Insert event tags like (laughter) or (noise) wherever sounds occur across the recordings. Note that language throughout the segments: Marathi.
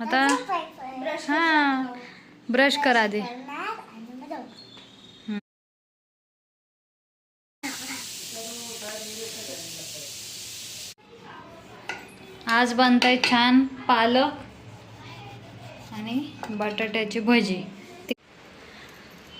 आता? हा. ब्रश करा दे आज बनताय छान पालक आणि बटाट्याची भजी.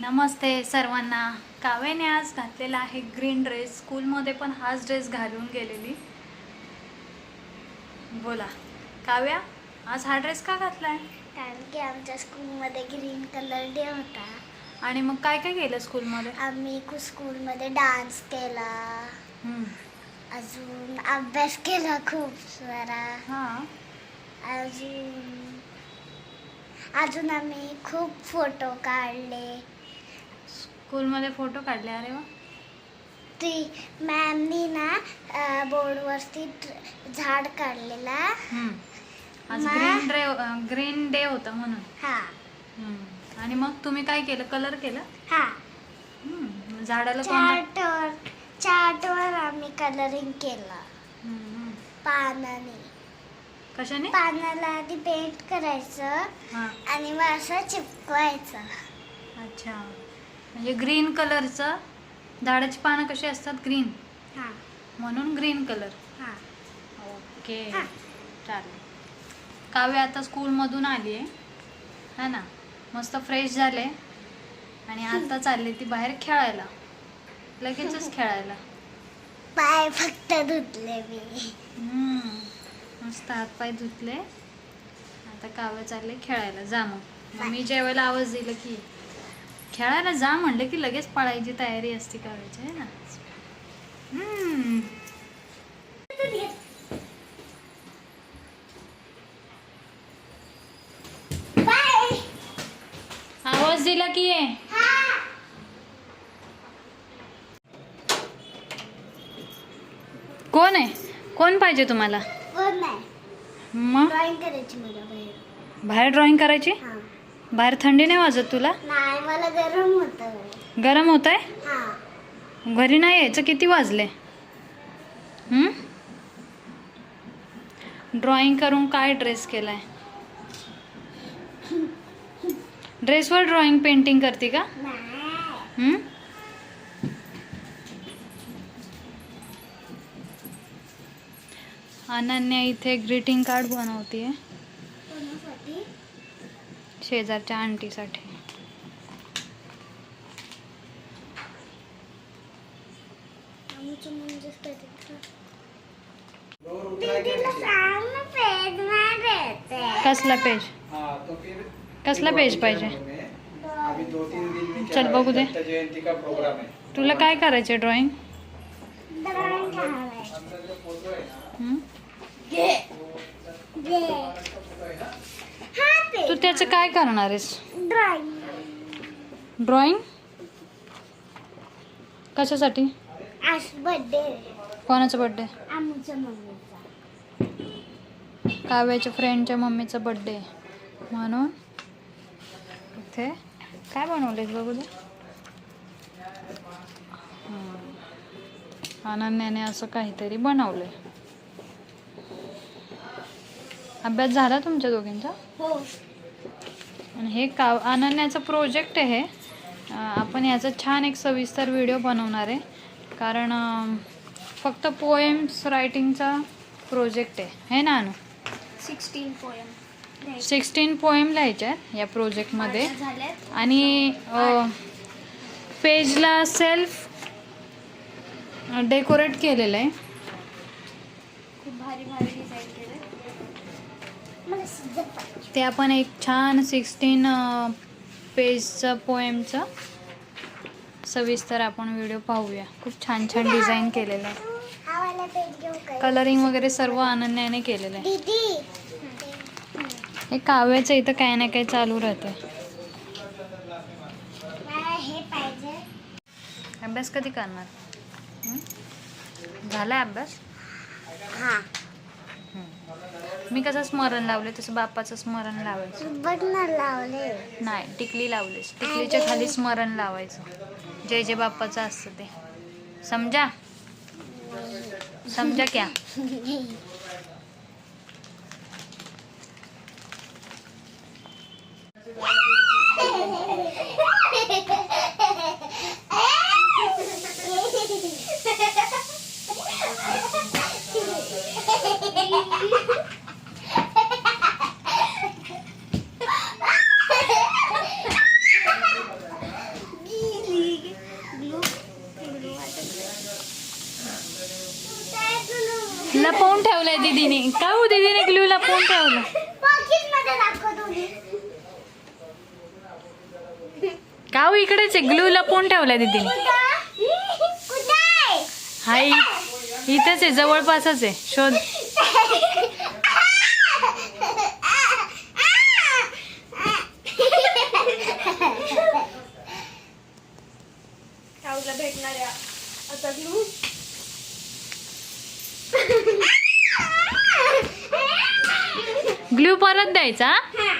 नमस्ते सर्वांना. काव्याने आज घातलेला आहे ग्रीन ड्रेस स्कूलमध्ये पण हाच ड्रेस घालून गेलेली. बोला. काव्या आज हा ड्रेस का घातलाय? कारण की आमच्या स्कूलमध्ये ग्रीन कलर डे होता. आणि मग काय काय केलं स्कूलमध्ये आम्ही कु- स्कूलमध्ये डान्स केला. हम्म. अजून अभ्यास केला खूप सारा हा. अजून अजून आम्ही खूप फोटो काढले. स्कूलमध्ये फोटो काढले अरे वा. ती मॅमनी ना बोर्डवरती झाड काढलेला. आज ग्रीन डे ग्रीन डे होता म्हणून. हा. हम्म. आणि मग तुम्ही काय केलं? कलर केलं? हा. हम्म. झाडाला कोणता चार्टवर चार्टवर आम्ही कलरिंग केलं. हम्म, हम्म. पानाने. कशाने? पानाला आधी पेंट करायचं हा. आणि मग असं चिपकवायचं. अच्छा. म्हणजे ग्रीन कलरचं झाडाची पानं कशी असतात? ग्रीन हा. म्हणून ग्रीन कलर हा. ओके हा. चालेल. काव्य आता स्कूलमधून आली आहे. है ना? मस्त फ्रेश झाले. आणि आता चालली ती बाहेर खेळायला. लगेचच खेळायला. पाय फक्त धुतले मी. हम्म. मस्त हातपाय धुतले. आता काव्य चालले खेळायला. जा मग. मग मी जेवायला आवाज दिला की. खेळायला जा म्हणलं की लगेच पळायची तयारी असते काव्याची आहे ना? आवाज दिला की ये. कोण आहे? कोण पाहिजे तुम्हाला? मग? ड्रॉइंग करायची मला बाहेर. ड्रॉइंग करायची? हा. बाहेर थंडी नाही वाजत तुला? नाही मला गरम होतं. गरम होत आहे हा. घरी नाही यायचं किती वाजले? ड्रॉइंग करून काय ड्रेस केलाय? ड्रेसवर ड्रॉइंग पेंटिंग करते का? हम्म? अनन्या इथे ग्रीटिंग कार्ड बनवते कोणासाठी शेजारच्या आंटीसाठी आमचं म्हणजेच काहीतरी दीदीला सांग ना पेज नाही देते कसला पेज? हाँ कसला पेज पाहिजे? अभी दो तीन दिन में चल बघू दे. दत्त जयंती का प्रोग्राम तुला काय करायचे ड्रॉइंग ड्रॉइंग तू. त्याचं काय करणार आहेस? ड्रॉइंग ड्रॉइंग कशासाठी? आज बर्थडे कोणाचा मम्मीचा. काव्याच्या फ्रेंडच्या मम्मीचा बड्डे म्हणून इथे काय बनवलेस बघू दे. अनन्याने असं काहीतरी बनवलंय. अभ्यास झाला तुमच्या दोघींचा? हो. आणि हे काव अनन्याचं प्रोजेक्ट आहे. आपण याचा छान एक सविस्तर व्हिडिओ बनवणार आहे. कारण फक्त पोएम्स रायटिंगचा प्रोजेक्ट आहे. है ना अनु? सिक्स्टीन पोयम सिक्स्टीन पोएम लिहायच्या आहेत या प्रोजेक्टमध्ये आणि पेजला सेल्फ डेकोरेट केलेलं आहे. खूप भारी भारी. ते आपण एक छान सिक्स्टीन पेजचं पोएमचं सविस्तर आपण व्हिडिओ पाहूया. खूप छान छान डिझाईन केलेलं आहे. कलरिंग वगैरे सर्व अनन्याने केलेलं आहे. हे काव्याचं इथं काही ना काही चालू राहतं अभ्यास कधी करणार? झालाय अभ्यास? हा. मी कसं स्मरण लावले तसं बाप्पाचं स्मरण लावायचं. लावले. नाही टिकली लावलीस. टिकलीच्या खाली स्मरण लावायचं. जय जय बाप्पाचं असतं ते. समजा? समजा क्या (laughs) लपवून ठेवलंय दीदीने काय हो दीदीने ग्लू लपवून ठेवलं पॉकेटमध्ये दाखव तुम्ही का हो इकडेच आहे ग्लू लपवून दीदीने कुठं आहे हाय इथेच आहे जवळपासच आहे. शोध. ग्लू परत द्यायचा हा?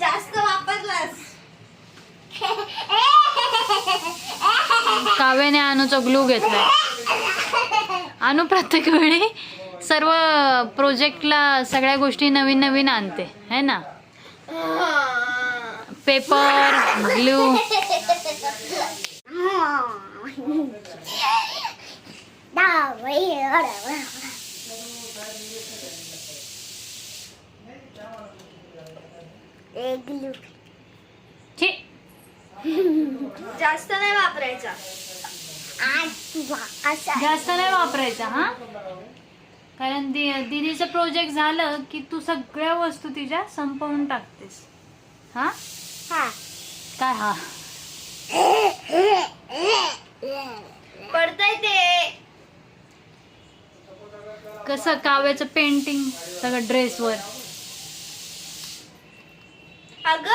जास्त वापरलास काव्याने अनुचा ग्लू घेतलाय. अनु प्रत्येक वेळी सर्व प्रोजेक्टला सगळ्या गोष्टी नवीन नवीन आणते है ना? पेपर ग्लू छी जास्त नाही वापरायचा. जास्त नाही वापरायचा हा? कारण दि दीदीचं प्रोजेक्ट झालं की तू सगळ्या वस्तू तिच्या संपवून टाकतेस. हा? हा. काय हा? पडतय ते. कसं काव्याचं पेंटिंग सगळं ड्रेसवर अग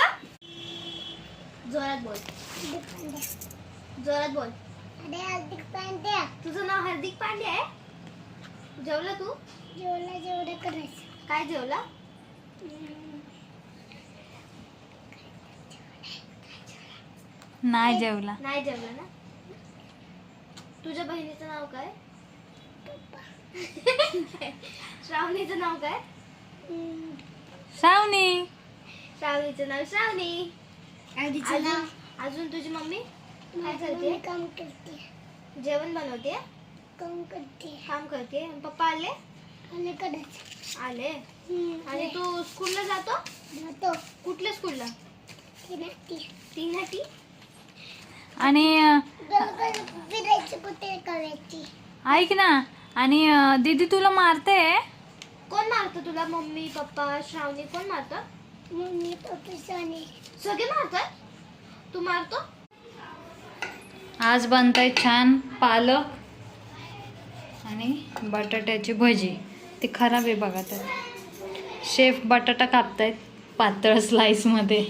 जोरात बोल. जोरात बोल. हार्दिक पांड्या. तुझं नाव हार्दिक पांड्या आहे? जेवला तू? जेवला जेवढं करायचं. काय जेवला? नाही जेवला. नाही जेवला ना? तुझ्या बहिणीचं नाव काय? श्रावणीचं नाव काय? श्रावणी. श्रावणीचं नाव श्रावणी. अजून अजून तुझी मम्मी? काय करते? काम करते. जेवण बनवते? काम करते. काम करते. पप्पा आले? अलीकडेच आले? आणि तू स्कूलला जातो? जातो. कुठल्या स्कूलला? फिरायची ती ना ती आणि अं, फिरायची कुठे करायची? ऐक ना. आणि दीदी तुला मारते? कोण मारतं तुला? मम्मी पप्पा श्रावणी कोण मारतं? मम्मी पप्पीसाने सगळे मारतात तू मारतो? आज बनताय छान पालक आणि बटाट्याची भजी. ती खराब आहे बघा तर. शेफ बटाटा कापतायत पातळ स्लाईसमध्ये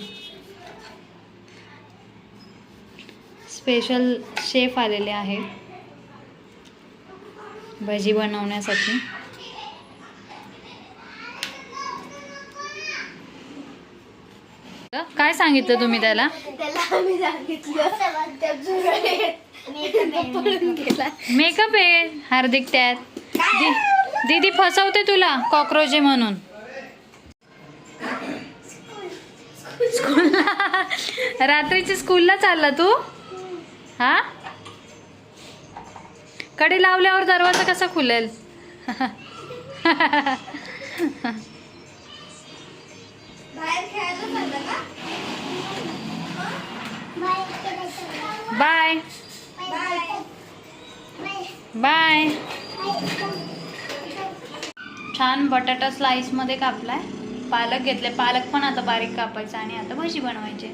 स्पेशल शेफ आलेले आहेत. भजी बनवण्यासाठी काय सांगितलं तुम्ही त्याला? मेकअप आहे. हार्दिक त्यात. दि- दीदी फसवते तुला कॉक्रोच आहे म्हणून. स्कूलला रात्रीची स्कूलला चालला तू? हा? कडे लावल्यावर दरवाजा कसा खुलेल? बाहेर खेळायला बाय. बाय. छान बटाटा स्लाइसमध्ये कापलाय. पालक घेतले. पालक पण आता बारीक कापायचा आणि आता भजी बनवायची.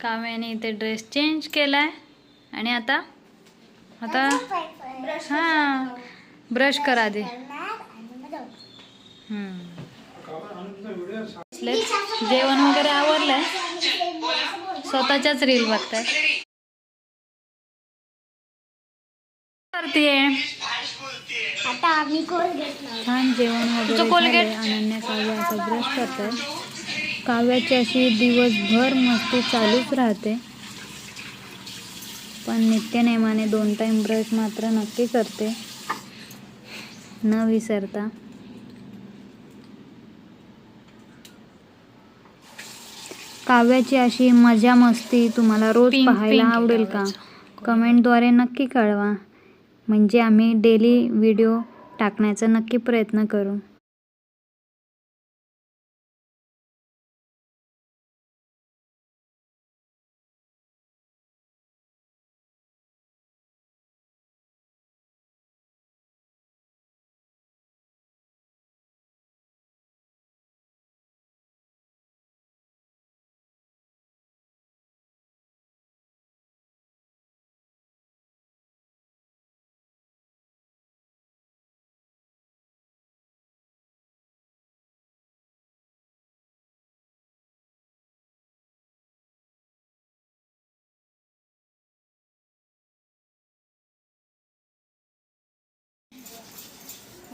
काव्याने इथे ड्रेस चेंज केलाय. आणि आता आता हा. ब्रश करा दे जेवण वगैरे आवरलंय? स्वतःच्याच रील बघताय. करतीये. आता आम्ही कोण घेतला? छान जेवण वगैरे. अनन्या काव्य आता ब्रश करताय. काव्याची अशी दिवसभर मस्ती चालूच राहते. पण नित्यनेमाने दोन टाईम ब्रश मात्र नक्की करते. न विसरता. काव्याची अशी मजा मस्ती तुम्हाला रोज पाहायला आवडेल का? काव्याचं. कमेंटद्वारे नक्की कळवा. म्हणजे आम्ही डेली व्हिडिओ टाकण्याचा नक्की प्रयत्न करू.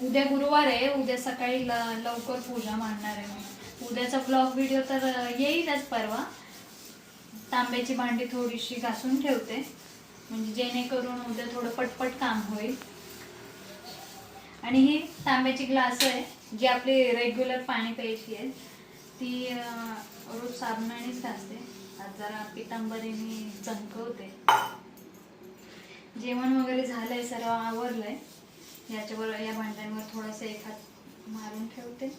उद्या गुरुवार आहे उद्या सकाळी लवकर पूजा मांडणार आहे मी. उद्याचा ब्लॉग व्हिडिओ तर येईलच परवा. तांब्याची भांडी थोडीशी घासून ठेवते. म्हणजे जेणेकरून उद्या थोडं पटपट काम होईल. आणि ही तांब्याची ग्लास आहे जी आपली रेग्युलर पाणी प्यायची आहे. ती रोज साबणानेच घासते. आज जरा पितांबरीने चमकवते. जेवण वगैरे झालंय सर्व आवरलंय. याच्यावर या भांड्यांवर थोडासा एक हात मारून ठेवते.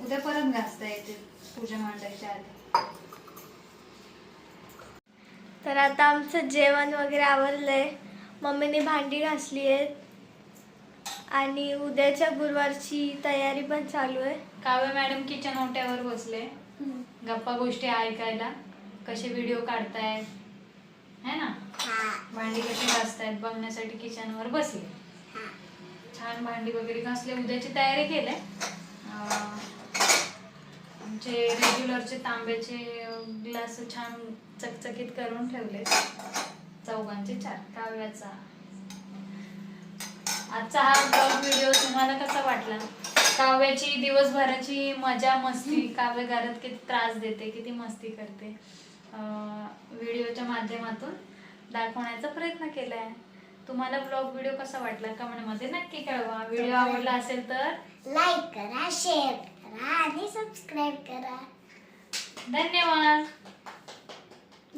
उद्या परत घासता येते पूजा मांडायच्या आधी. तर आता आमचं जेवण वगैरे आवरलंय. मम्मीने भांडी घासली आहेत. आणि उद्याच्या गुरुवारची तयारी पण चालू आहे. काव्य मॅडम किचन ओट्यावर बसले. गप्पा गोष्टी ऐकायला. कसे व्हिडिओ काढतायत. है ना? भांडी कशी घासतायत बघण्यासाठी किचनवर बसले. छान भांडी वगैरे घासले उद्याची तयारी केली. आमचे रेग्युलरचे तांब्याचे ग्लास छान चकचकीत करून ठेवले. चौघांचे चार काव्याचा. आजचा हा ब्लॉग व्हिडिओ तुम्हाला कसा वाटला? काव्याची दिवसभराची मजा मस्ती काव्य घरात किती त्रास देते किती मस्ती करते. व्हिडिओच्या माध्यमातून दाखवण्याचा प्रयत्न केला आहे तुम्हाला ब्लॉग व्हिडिओ कसा वाटला कमेंटमध्ये नक्की कळवा. व्हिडिओ आवडला असेल तर लाईक करा शेअर करा आणि सबस्क्राईब करा. धन्यवाद.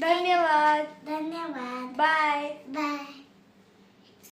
धन्यवाद. धन्यवाद. Bye bye